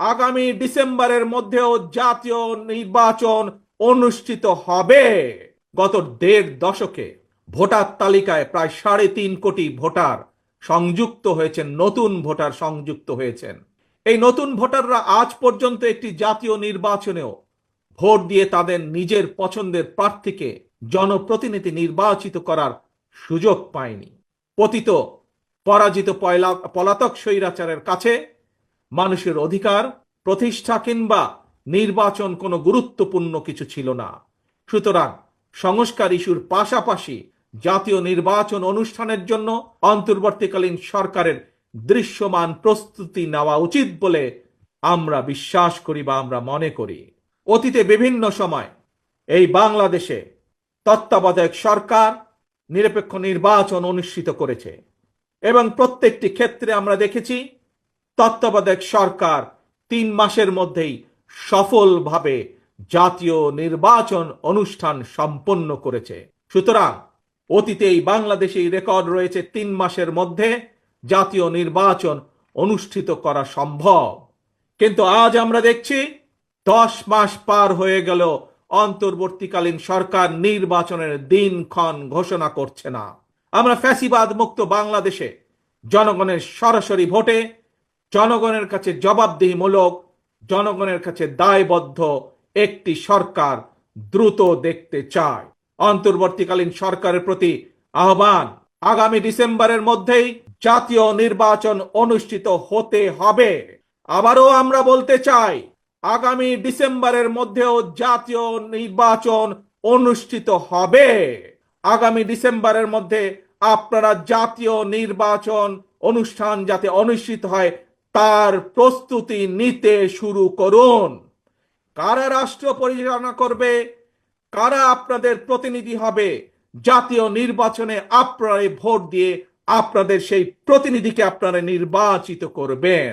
আগামী ডিসেম্বরের মধ্যেও জাতীয় নির্বাচন অনুষ্ঠিত হবে। গত দেড় দশকে ভোটার তালিকায় প্রায় সাড়ে তিন কোটি ভোটার সংযুক্ত হয়েছেন, নতুন ভোটার সংযুক্ত হয়েছেন। এই নতুন ভোটাররা আজ পর্যন্ত একটি জাতীয় নির্বাচনেও ভোট দিয়ে তাদের নিজের পছন্দের প্রার্থীকে জনপ্রতিনিধি নির্বাচিত করার সুযোগ পায়নি। পতিত, পরাজিত পলাতক স্বৈরাচারের কাছে মানুষের অধিকার, প্রতিষ্ঠা কিংবা নির্বাচন কোনো গুরুত্বপূর্ণ কিছু ছিল না। সুতরাং সংস্কার ইস্যুর পাশাপাশি জাতীয় নির্বাচন অনুষ্ঠানের জন্য অন্তর্বর্তীকালীন সরকারের দৃশ্যমান প্রস্তুতি নেওয়া উচিত বলে আমরা বিশ্বাস করি বা আমরা মনে করি। অতীতে বিভিন্ন সময় এই বাংলাদেশে তত্ত্বাবধায়ক সরকার নিরপেক্ষ নির্বাচন অনুষ্ঠিত করেছে এবং প্রত্যেকটি ক্ষেত্রে আমরা দেখেছি তত্ত্বাবধায়ক সরকার তিন মাসের মধ্যেই সফলভাবে জাতীয় নির্বাচন অনুষ্ঠান সম্পন্ন করেছে। সুতরাং অতীতে এই বাংলাদেশে রেকর্ড রয়েছে তিন মাসের মধ্যে জাতীয় নির্বাচন অনুষ্ঠিত করা সম্ভব। কিন্তু আজ আমরা দেখছি দশ মাস পার হয়ে গেল, অন্তর্বর্তীকালীন সরকার নির্বাচনের দিনক্ষণ ঘোষণা করছে না। আমরা ফ্যাসিবাদ মুক্ত বাংলাদেশে জনগণের সরাসরি ভোটে জনগণের কাছে জবাবদিহিমূলক, জনগণের কাছে দায়বদ্ধ একটি সরকার দ্রুত দেখতে চায়। অন্তর্বর্তীকালীন সরকারের প্রতি আহ্বান, আগামী ডিসেম্বরের মধ্যেই জাতীয় নির্বাচন অনুষ্ঠিত হতে হবে। আবারও আমরা বলতে চাই, আগামী ডিসেম্বরের মধ্যেও জাতীয় নির্বাচন অনুষ্ঠিত হবে। আগামী ডিসেম্বরের মধ্যে আপনারা জাতীয় নির্বাচন অনুষ্ঠান যাতে অনুষ্ঠিত হয় তার প্রস্তুতি নিতে শুরু করুন। কারা রাষ্ট্র পরিচালনা করবে? কারা আপনাদের প্রতিনিধি হবে? জাতীয় নির্বাচনে আপনারা ভোট দিয়ে আপনাদের সেই প্রতিনিধিকে আপনারা নির্বাচিত করবেন।